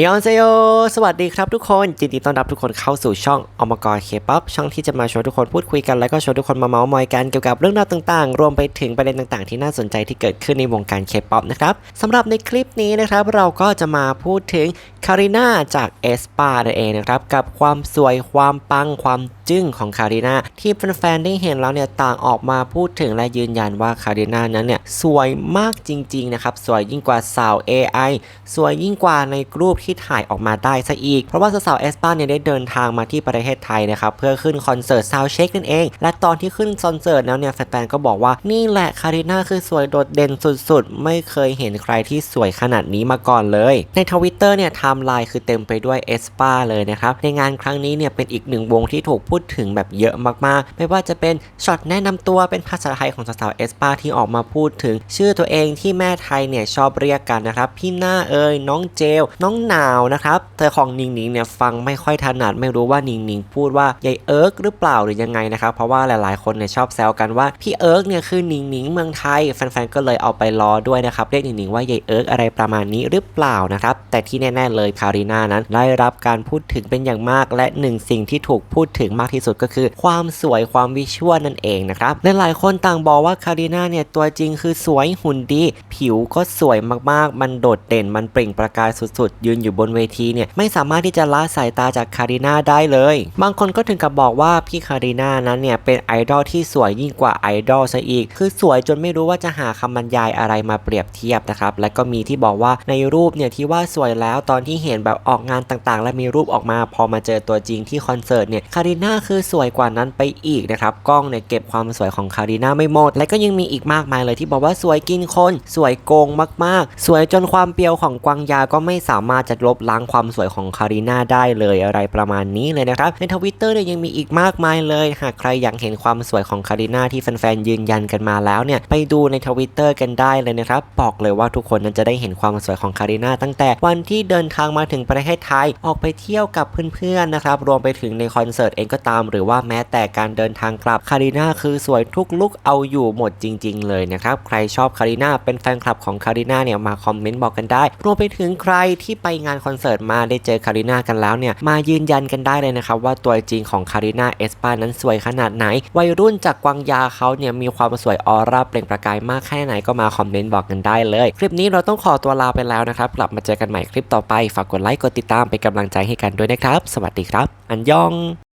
ฮยอนเซโย สวัสดีครับทุกคนยินดีต้อนรับทุกคนเข้าสู่ช่องอมกรเคป๊อปช่องที่จะมาชวนทุกคนพูดคุยกัน แล้วก็ชวนทุกคนมาเมาส์มอยกันเกี่ยวกับเรื่องราวต่างๆ รวมไปถึงประเด็นต่างๆ ที่น่าสนใจที่เกิดขึ้นในวงการเคป๊อปนะครับสำหรับในคลิปนี้นะครับ เราก็จะมาพูดถึงคาริน่าจากเอสปาเองนะครับ กับความสวยความปังความ จึ้งของคาริน่าที่แฟนๆได้เห็นแล้วเนี่ยต่างออกมาพูดถึงและยืนยันว่าคาริน่านั้นเนี่ยสวยมากจริงๆนะครับสวยยิ่งกว่าสาว AI สวยยิ่งกว่าในรูปที่ถ่ายออกมาได้ซะอีก เพราะว่าสาวเอสปาเนี่ยได้เดินทางมาที่ประเทศไทยนะครับเพื่อขึ้นคอนเสิร์ตซาวเช็คนั่นเอง และตอนที่ขึ้นคอนเสิร์ตแล้วเนี่ยแฟนๆก็บอกว่านี่แหละคาริน่าคือสวยโดดเด่นสุดๆ ไม่เคยเห็นใครที่สวยขนาดนี้มาก่อนเลย ในทวิตเตอร์เนี่ยไทม์ไลน์คือเต็มไปด้วยเอสปาเลยนะครับในงานครั้งนี้เนี่ยเป็นอีกหนึ่งวงที่ถูกพูดถึงแบบเยอะมากๆ ไม่ว่าจะเป็นช็อตแนะนำตัวเป็นภาษาไทยของสาวๆเอสปาที่ออกมาพูดถึง ชื่อตัวเองที่แม่ไทยเนี่ยชอบเรียกกันนะครับ พี่หน้าเอ่ยน้องเจล น้องหนาวนะครับแต่ของนิงนิงเนี่ยฟังไม่ค่อยถนัดไม่รู้ว่านิงนิงพูดว่ายายเอิร์กหรือเปล่าหรือยังไงนะครับเพราะว่าหลายๆคนเนี่ยชอบแซวกันว่าพี่เอิร์กเนี่ยคือนิงนิงเมืองไทยแฟนๆก็เลยเอาไปล้อด้วยนะครับเรียกนิงนิงว่ายายเอิร์กอะไรประมาณนี้หรือเปล่านะครับแต่ที่แน่ๆเลยคาริน่านั้นได้รับการพูดถึงเป็นอย่างมาก และหนึ่งสิ่งที่ถูกพูดถึงมากที่สุดก็คือ ความสวยความวิชวลนั่นเองนะครับหลายคนต่างบอกว่าคาริน่าเนี่ยตัวจริงคือสวยหุ่นดี ผิวก็สวยมากๆ มันโดดเด่นมันเปล่งประกายสุดๆ ยืนอยู่บนเวทีเนี่ยไม่สามารถที่จะละสายตาจากคาริน่าได้เลย บางคนก็ถึงกับบอกว่าพี่คาริน่านั้นเนี่ยเป็นไอดอลที่สวยยิ่งกว่าไอดอลซะอีก คือสวยจนไม่รู้ว่าจะหาคำบรรยายอะไรมาเปรียบเทียบนะครับ และก็มีที่บอกว่าในรูปเนี่ยที่ว่าสวยแล้วตอนที่เห็นแบบออกงานต่างๆ และมีรูปออกมาพอมาเจอตัวจริงที่คอนเสิร์ตเนี่ยคาริน่าคือสวยกว่านั้นไปอีกนะครับ กล้องเนี่ยเก็บความสวยของคาริน่าไม่หมด และก็ยังมีอีกมากมายเลยที่บอกว่าสวยกินคน สวยโกงมากๆ สวยจนความเปรียวของกวางยาก็ไม่สามารถจะลบล้างความสวยของคาริน่าได้เลยอะไรประมาณนี้เลยนะครับในทวิตเตอร์เนี่ยยังมีอีกมากมายเลย หากใครอยากเห็นความสวยของคาริน่าที่แฟนๆยืนยันกันมาแล้วเนี่ยไปดูในทวิตเตอร์กันได้เลยนะครับบอกเลยว่าทุกคนนั้นจะได้เห็นความสวยของคาริน่าตั้งแต่วันที่เดินทางมาถึงประเทศไทยออกไปเที่ยวกับเพื่อนๆนะครับรวมไปถึงในคอนเสิร์ตเองก็ตาม หรือว่าแม้แต่การเดินทางกลับคาริน่าคือสวยทุกลุกเอาอยู่หมดจริง ๆ เลยนะครับ ใครชอบคาริน่าเป็นแฟนคลับของคาริน่าเนี่ยมาคอมเมนต์บอกกันได้รวมไปถึงใครที่ไปงานคอนเสิร์ตมาได้เจอคาริน่ากันแล้วเนี่ยมายืนยันกันได้เลยนะครับว่าตัวจริงของคาริน่าเอสปานั้นสวยขนาดไหน วัยรุ่นจากกวางยาเขาเนี่ยมีความสวยออร่าเปล่งประกายมากแค่ไหนก็มาคอมเมนต์บอกกันได้เลย คลิปนี้เราต้องขอตัวลาไปแล้วนะครับ กลับมาเจอกันใหม่คลิปต่อไป ฝากกดไลค์ กดติดตามเป็นกำลังใจให้กันด้วยนะครับ สวัสดีครับ อันยอง